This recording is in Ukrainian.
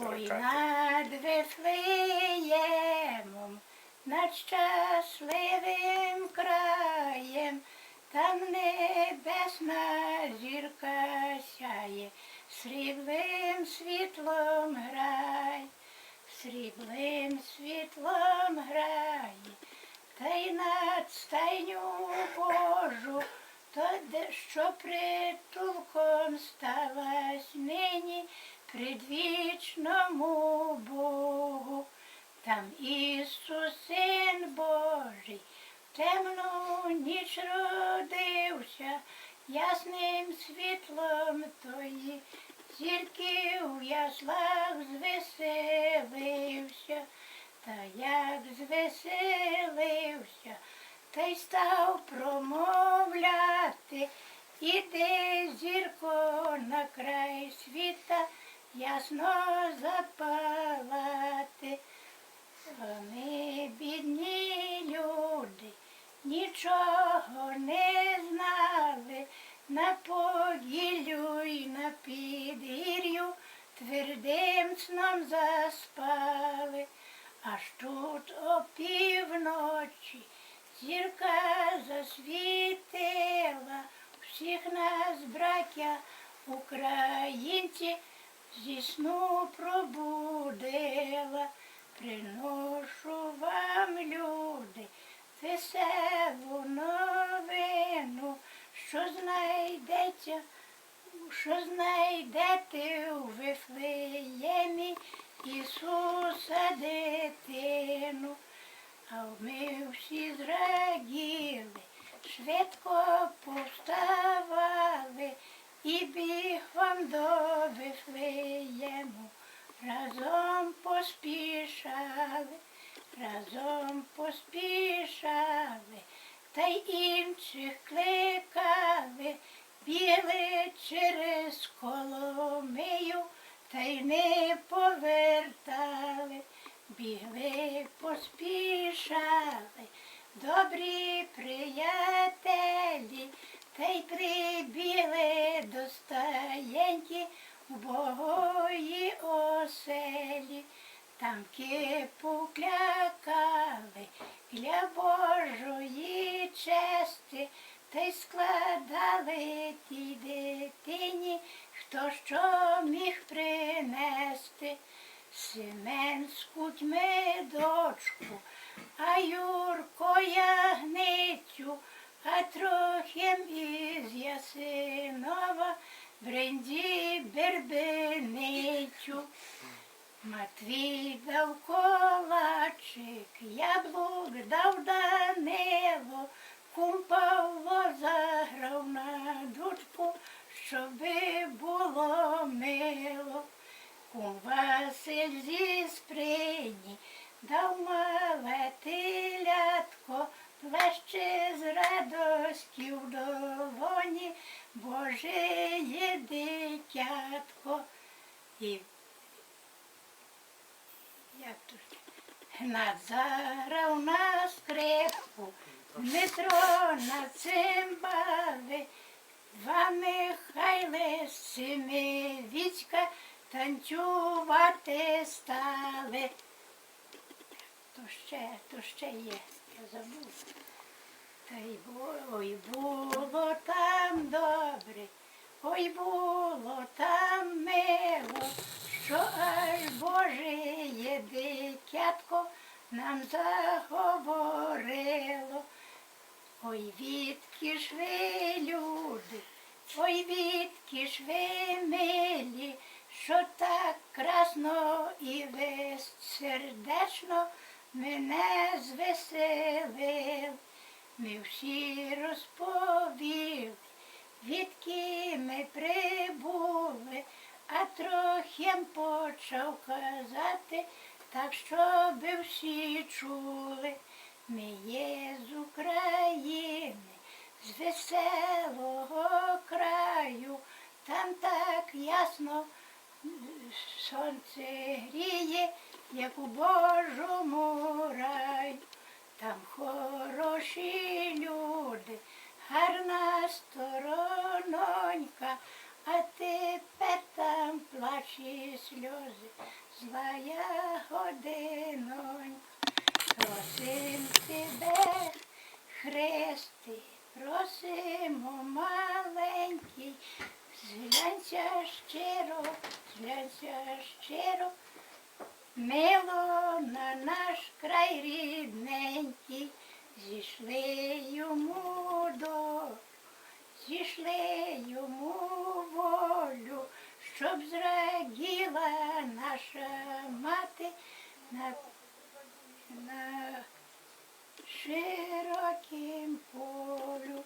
Ой, над Вифлеємом, над щасливим краєм, там небесна зірка сяє, сріблим світлом грай, сріблим світлом грає, та й над стайню Божу, то що притулком сталась нині предвічному Богу. Там Ісус, Син Божий, темну ніч родився, ясним світлом тої зірки у яслах звеселився, та як звеселився, та й став промовляти, іди зірко на край світа, ясно запалати. Вони бідні люди, нічого не знали, на погіллю й на підгір'ю твердим сном заспали, аж тут опівночі зірка засвітила, всіх нас, браття, українці, зі сну пробудила. Приношу вам, люди, веселу новину, що знайдеться, що знайдете у Вифлеємі Ісуса дитину. А ми всі зраділи, швидко повставали і бігом до Вифлеєму. Разом поспішали, разом поспішали, та й інших кликали, біли через коломию, та й не повертали, бігли, поспішали, добрі приятелі, та й прибіли до стаєньки в Богої оселі. Там кипу клякали для Божої чести, та й складали тій дитині, хто що міг принести. Семен з дочку, а Юрко ягницю, а трохим із Ясинова бренді бербеницю. Матвій дав колачик, яблук дав Данило, кум Павло заграв на дудку, щоби було мило. Кум Василь зі сприні дав Боже є дитятко. І як тут? Назарав на скрипку, Дмитро на цимбали, два Михайли Семевіцька танцювати стали. То ще, то ще є, я забув. Та й було, ой, було там добре, ой, було там мило, що аж Боже є дитятко нам заговорило. Ой, відки ж ви люди, ой, відки ж ви милі, що так красно і сердечно мене звеселив. Ми всі розповіли, відки ми прибули, а трохи почав казати, так щоб всі чули. Ми є з України, з веселого краю, там так ясно сонце гріє, як у Божому раю. Злая годинонь. Просим тебе, хрести, просимо маленький, зглянься щиро, зглянься щиро, мило на наш край рідненький, зійшли йому до, зійшли йому волю, щоб зраділа наша мати на на широкім полю.